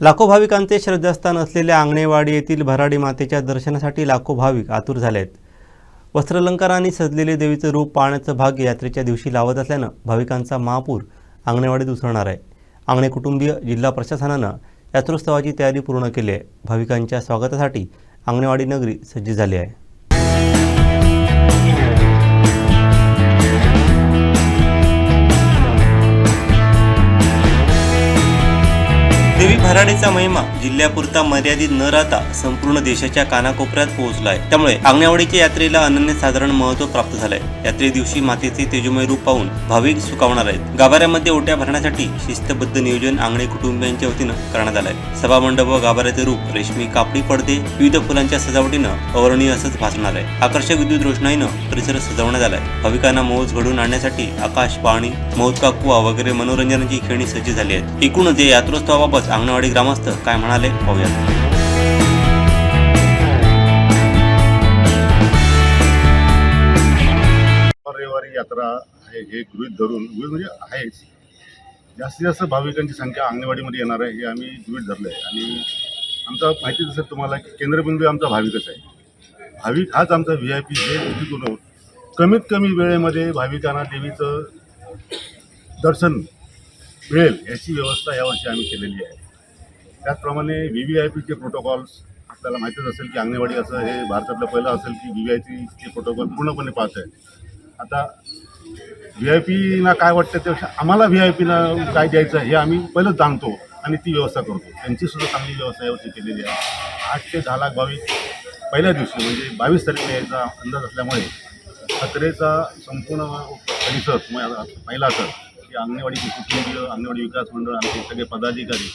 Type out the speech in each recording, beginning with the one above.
लाखो भाविकांचे श्रद्धास्थान असलेल्या आंगणेवाडी येथील भराडी मातेच्या दर्शनासाठी लाखो भाविक आतुर झाले आहेत वस्त्रलंकारांनी सजलेले देवीचं रूप पाहण्याचं भाग्य यात्रेच्या दिवशी लावत असल्यानं भाविकांचा महापूर आंगणेवाडीत उसळणार आहे. आंगणे कुटुंबीय जिल्हा प्रशासनानं यात्रोत्सवाची तयारी पूर्ण केली आहे. भाविकांच्या स्वागतासाठी आंगणेवाडी नगरी सज्ज झाली आहे. देवी भराडीचा महिमा जिल्ह्यापुरता मर्यादित न राहता संपूर्ण देशाच्या कानाकोपऱ्यात पोहोचलाय. त्यामुळे आंगणवाडीच्या यात्रेला अनन्यसाधारण महत्त्व प्राप्त झालंय. यात्रे दिवशी मातेचे तेजोमय रूप पाहून भाविक सुकावणार आहेत. गाभाऱ्यामध्ये ओट्या भरण्यासाठी शिस्तबद्ध नियोजन आंगणे कुटुंबियांच्या वतीनं करण्यात आलंय. सभामंडप व गाभाऱ्याचे रूप रेशमी कापडी पडदे विविध फुलांच्या सजावटीनं अवर्णीय असंच भासणार आहे. आकर्षक विद्युत रोषणाईनं परिसर सजवण्यात आलाय. भाविकांना मौज घडवून आणण्यासाठी आकाश पाणी मौज काकुवा वगैरे मनोरंजनाची खेळणी सज्ज झाली आहेत. एकूणच या यात्रोत्सवाबाबत अंगणवाडी ग्रामस्थ काय म्हणाले पाहूयात. रविवारी यात्रा आहे हे गृहित धरून गृहित म्हणजे आहेच. जास्तीत जास्त भाविकांची संख्या अंगणवाडीमध्ये येणार आहे हे आम्ही गृहित धरलं आहे आणि आमचा माहिती जसं तुम्हाला की केंद्रबिंदू आमचा भाविकच आहे. भाविक हाच आमचा व्ही आय पी हे दृष्टिकोन कमीत कमी वेळेमध्ये भाविकांना देवीचं दर्शन मिळेल याची व्यवस्था यावर्षी आम्ही केलेली आहे. त्याचप्रमाणे व्ही व्ही आय पीचे प्रोटोकॉल्स आपल्याला माहीतच असेल की अंगणवाडी असं हे भारतातलं पहिलं असेल की व्ही व्ही आय पीचे प्रोटोकॉल पूर्णपणे पाच आहे. आता व्ही आय पीना काय वाटतं त्यापेक्षा आम्हाला व्ही आय पीना काय द्यायचं हे आम्ही पहिलं जाणतो आणि ती व्यवस्था करतो. त्यांची सुद्धा चांगली व्यवस्था यावर्षी केलेली आहे. आठ ते दहा लाख भाविक पहिल्या दिवशी म्हणजे बावीस तारखेला यायचा अंदाज असल्यामुळे खत्रेचा संपूर्ण परिसर तुम्हाला तर की अंगणवाडी कुटुंबीय अंगणवाडी विकास मंडळ आमचे सगळे पदाधिकारी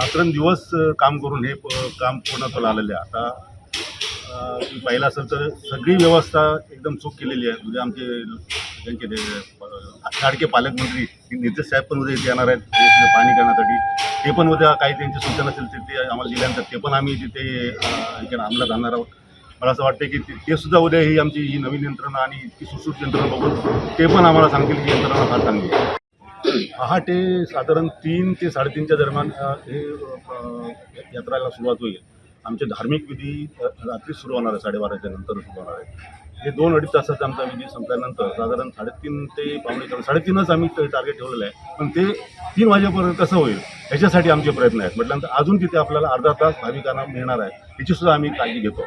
रात्रंदिवस काम करून हे प- काम पूर्णत्वाला आलेले आहे. आता तुम्ही पाहिलं असेल तर सगळी व्यवस्था एकदम चूक केलेली आहे. म्हणजे आमचे त्यांचे ते, लाडके पालकमंत्री नितेश साहेब पण उद्या इथे येणार आहेत पाणी करण्यासाठी. ते पण उद्या काही त्यांची सूचना असेल ते आम्हाला दिल्यानंतर ते पण आम्ही तिथे अ, अंमलात आणणार आहोत. मला असं वाटतं की ते- सुद्धा उद्या ही आमची ही नवीन यंत्रणा आणि इतकी सुसूट यंत्रणा बघून ते पण आम्हाला सांगतील की यंत्रणा फार चांगली आहे. पहाटे साधारण तीन ते साडेतीनच्या दरम्यान हे यात्राला सुरुवात होईल. आमचे धार्मिक विधी रात्री सुरू होणार आहे साडेबाराच्या नंतर सुरू होणार आहे. हे दोन अडीच तासाचा आमचा विधी संपल्यानंतर साधारण साडेतीन ते पावणे चार साडेतीनच आम्ही टार्गेट ठेवलेलं आहे. पण ते तीन वाजेपर्यंत कसं होईल? ह्याच्यासाठी आमचे प्रयत्न आहेत. म्हटल्यानंतर अजून तिथे आपल्याला अर्धा तास भाविकांना मिळणार आहे. याची सुद्धा आम्ही काळजी घेतो.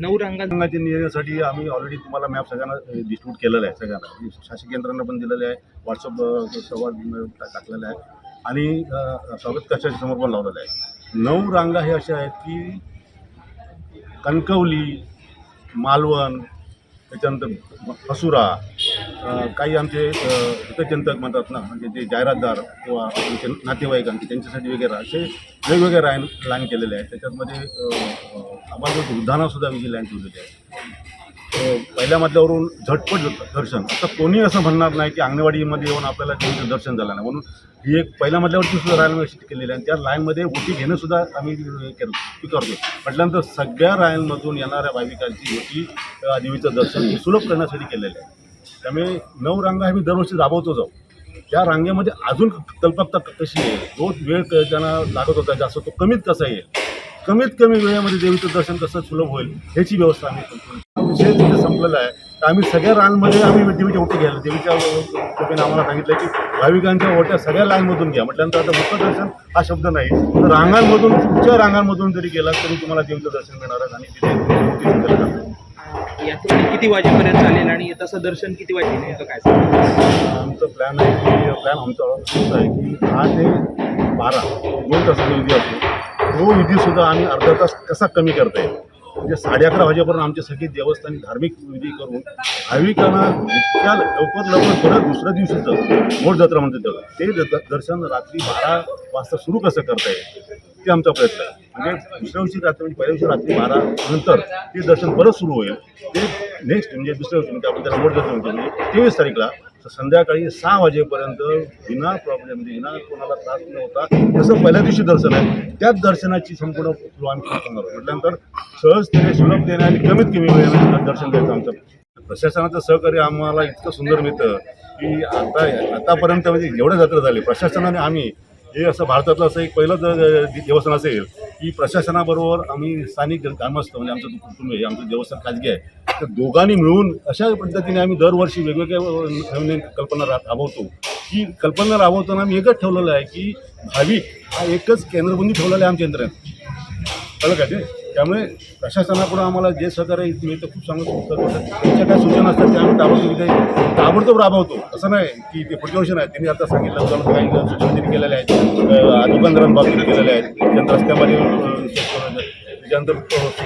नऊ रंगाच्या नियोजनासाठी आम्ही ऑलरेडी तुम्हाला मॅप सगळ्यांना डिस्ट्रीब्यूट केलेला आहे सगळ्यांना. शासकीय यंत्रणा पण दिलेले आहे. व्हॉट्सअप संवाद टाकलेला आहे. आणि स्वागत कक्षाच्या समोर पण लावलेलं आहे. नऊ रांगा हे अशा आहेत की कणकवली मालवण त्याच्यानंतर असुरा काही आमचे हितचिंतक म्हणतात ना म्हणजे जे जाहिरातदार किंवा आमचे नातेवाईकांचे त्यांच्यासाठी वगैरे असे वेगवेगळे लाईन लाईन केलेले आहेत. त्याच्यामध्ये अ, अ, आम्हाला वृद्धांना सुद्धा लाईन ठेवलेली आहे. पहिल्या मधल्यावरून झटपट दर्शन. आता कोणी असं म्हणणार नाही की अंगणवाडीमध्ये येऊन आपल्याला देवीचं दर्शन झालं नाही. म्हणून ही एक पहिल्या मजल्यावरती सुद्धा रायन व्यवस्थित केलेली आहे. आणि त्या लाईनमध्ये ओटी घेणं सुद्धा आम्ही हे स्वीकारतो. म्हटल्यानंतर सगळ्या रायनमधून येणाऱ्या भाविकांची ओटी देवीचं दर्शन सुलभ करण्यासाठी केलेलं आहे. त्यामुळे नऊ रांगा आम्ही दरवर्षी राबवतो जाऊ. त्या रांगेमध्ये अजून कल्पकता कशी आहे? रोज वेळ त्यांना लागत होता जास्त तो कमीत कसा येईल? कमीत कमी वेळेमध्ये देवीचं दर्शन कसं सुलभ होईल ह्याची व्यवस्था आम्ही करतो विषय तिथे संपलेला आहे. तर आम्ही सगळ्या रांगमध्ये आम्ही देवीच्या ओटी घ्यायला देवीच्या कृपेने आम्हाला सांगितलं की भाविकांच्या ओट्या सगळ्या लाईनमधून घ्या. म्हटल्यानंतर आता मुखदर्शन हा शब्द नाही. तर रांगांमधून पुढच्या रांगांमधून जरी गेला तरी तुम्हाला देवीचं दर्शन मिळणार आहे आणि तिथे किती वाजेपर्यंत चालेल आणि तसं दर्शन किती येतं काय आमचं प्लॅन आहे की प्लॅन आमचा असं आहे की दहा ते बारा. दोन तासाचा विधी असतो. तो विधीसुद्धा आम्ही अर्धा तास कसा कमी करता येईल? म्हणजे साडे अकरा वाजेपर्यंत आमचे सगळे देवस्थानी धार्मिक विधी करून भाविकांना इतक्या लवकर लवकर परत दुसऱ्या दिवशीचं मोठ जत्रा म्हणतात त्याला. ते दर्शन रात्री बारा वाजता सुरू कसं करता येईल? ते आमचा प्रयत्न आहे. म्हणजे दुसऱ्या दिवशी रात्री म्हणजे पहिल्या दिवशी रात्री बारा नंतर ते दर्शन परत सुरू होईल. ते नेक्स्ट म्हणजे दुसऱ्या दिवशी म्हणजे आपण त्याला मोठ जत्रा म्हणतो म्हणजे तेवीस तारीखला तर संध्याकाळी सहा वाजेपर्यंत विना प्रॉब्लेम विना कोणाला त्रास न होता जसं पहिल्या दिवशी दर्शन आहे त्याच दर्शनाची संपूर्ण सुरू आम्ही करणार म्हटल्यानंतर सहजतेने सुलभ देणे आणि कमीत कमी वेळेमध्ये दर्शन द्यायचं आमचं. प्रशासनाचं सहकार्य आम्हाला इतकं सुंदर मिळतं की आता आतापर्यंत म्हणजे एवढ्या जत्रा झाली. प्रशासनाने आम्ही हे असं भारतातलं असं एक पहिलं देवस्थान असेल की प्रशासनाबरोबर आम्ही स्थानिक ग्रामस्थ म्हणजे आमचं कुटुंब आहे आमचं देवस्थान खाजगी आहे तर दोघांनी मिळून अशा पद्धतीने आम्ही दरवर्षी वेगवेगळ्या नवीन कल्पना रा राबवतो. की कल्पना राबवताना आम्ही एकच ठेवलेलं आहे की भाविक हा एकच केंद्रबंदी ठेवलेला आहे आमच्या यंत्रणेत. कळलं का ते? त्यामुळे प्रशासनाकडून आम्हाला जे सहकार्य मिळतं खूप चांगलं त्यांच्या काय सूचना असतात त्या आम्ही ताबडतोब ताबडतोब राबवतो. असं नाही की ते प्रदूषण आहे त्यांनी आता सांगितलं होतं काही सूचना त्यांनी केलेल्या आहेत. अं, दुकानदारांबाबतीत केलेल्या आहेत. त्यानंतर रस्त्यामध्ये अं, त्याच्यानंतर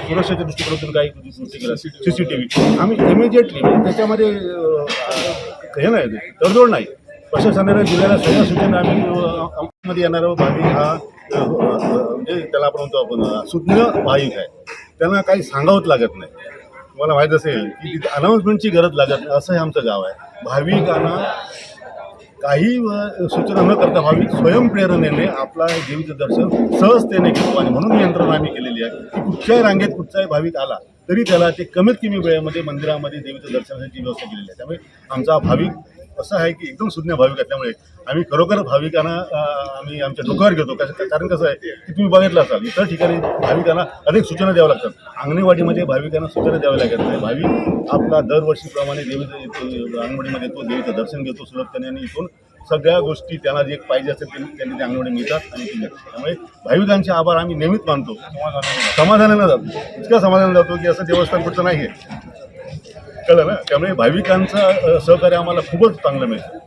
सुरक्षेच्या दृष्टिकोनातून काही गोष्टी केल्या सी सी टी व्ही. आम्ही इमिजिएटली म्हणजे त्याच्यामध्ये हे नाही तडजोड नाही. प्रशासनाने दिलेल्या सगळ्या सूचना आम्ही अं, येणारा भाविक हा म्हणजे त्याला आपण म्हणतो आपण सुज्ञ भाविक आहे. त्यांना काही सांगावंच लागत नाही. तुम्हाला माहीत असेल की तिथे अनाऊन्समेंटची गरज लागत नाही. असं हे आमचं गाव आहे. भाविकांना काही सूचना न करता भाविक स्वयंप्रेरणेने आपला देवीचं दर्शन सहजतेने घेतो आणि म्हणून यंत्रणा आम्ही केलेली आहे. की कुठच्याही रांगेत कुठचाही भाविक आला तरी त्याला ते कमीत कमी वेळेमध्ये मंदिरामध्ये देवीचं दर्शनाची व्यवस्था केलेली आहे. त्यामुळे आमचा भाविक असं आहे की एकदम सुज्ञ भाविक आहे त्यामुळे आम्ही खरोखर भाविकांना आम्ही आमच्या डोक्यावर घेतो. कसं कारण कसं आहे की तुम्ही बघितलं असाल इतर ठिकाणी भाविकांना अनेक सूचना द्याव्या लागतात. अंगणवाडीमध्ये भाविकांना सूचना द्याव्या लागत नाही. भाविक आपला दरवर्षीप्रमाणे देवीचं अंगणवाडीमध्ये येतो देवीचं दर्शन घेतो सुलभतेने आणि इथून सगळ्या गोष्टी त्यांना जे पाहिजे असेल ते त्यांनी ते अंगणवाडी मिळतात आणि त्यामुळे भाविकांचे आभार आम्ही नेहमीच मानतो. समाधानानं जातो. इतक्या समाधानानं जातो की असं देवस्थान कुठचं नाही आहे कळलं ना? त्यामुळे भाविकांचं सहकार्य आम्हाला खूपच चांगलं मिळतं.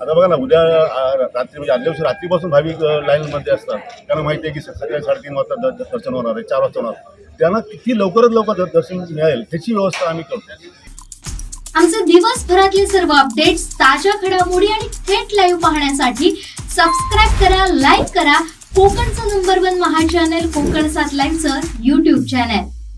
आता बघा ना उद्या रात्री म्हणजे आदल्या दिवशी रात्रीपासून भाविक लाईनमध्ये असतात. त्यांना माहिती आहे की सकाळी साडेतीन वाजता दर्शन होणार आहे चार वाजता होणार. त्यांना किती लवकरात लवकर दर्शन मिळेल त्याची व्यवस्था आम्ही करतो. आमचे दिवसभरातले सर्व अपडेट्स ताज्या घडामोडी आणि थेट लाईव्ह पाहण्यासाठी सबस्क्राईब करा लाईक करा. कोकणचं नंबर वन महा चॅनल कोकण सात लाईव्हचं युट्यूब चॅनल